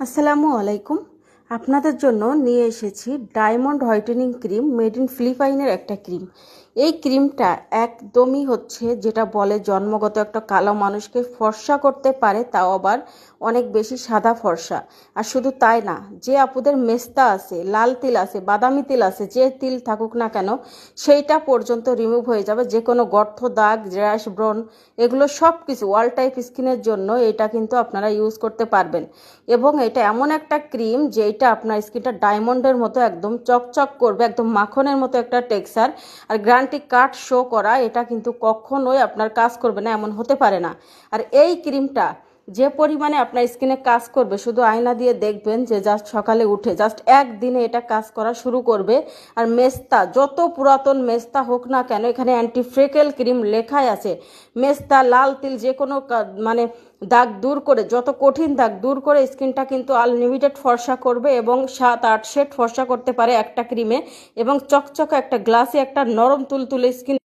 আসসালামু আলাইকুম। আপনাদের জন্য নিয়ে এসেছি diamond whitening cream made in ফিলিপাইনের একটা ক্রিম। এই ক্রিমটা একদমই হচ্ছে যেটা বলে জন্মগত একটা কালো মানুষকে ফর্সা করতে পারে, তাও আবার অনেক বেশি সাদা ফর্সা। আর শুধু তাই না, যে আপুদের মেস্তা আছে, লাল তিল আছে, বাদামি তিল আছে, যে তিল থাকুক না কেন, সেইটা পর্যন্ত রিমুভ হয়ে যাবে। যে কোনো গর্থ দাগ র্যাশ ব্রন এগুলো সব কিছু ওয়াল টাইপ স্কিনের জন্য এটা কিন্তু আপনারা ইউজ করতে পারবেন। এবং এটা এমন একটা ক্রিম যে এটা আপনার স্কিনটা ডায়মন্ডের মতো একদম চকচক করবে, একদম মাখনের মতো একটা টেক্সচার। আর গ্যারান্টি কার্ড শো করা, এটা কিন্তু কখনোই আপনার কাজ করবে না, এমন হতে পারে না। আর এই ক্রিমটা যে পরিমাণে আপনার স্কিনে কাজ করবে, শুধু আয়না দিয়ে দেখবেন যে জাস্ট সকালে উঠে, জাস্ট একদিনে এটা কাজ করা শুরু করবে। আর মেস্তা, যত পুরাতন মেস্তা হোক না কেন, এখানে অ্যান্টি ফ্রেকেল ক্রিম লেখাই আছে। মেস্তা, লাল তিল, যে কোনো মানে দাগ দূর করে, যত কঠিন দাগ দূর করে স্কিনটা কিন্তু আনলিমিটেড ফর্সা করবে এবং সাত, আট শেড ফর্সা করতে পারে একটা ক্রিমে এবং চকচকে একটা গ্লাসে একটা নরম তুলতুলে স্কিন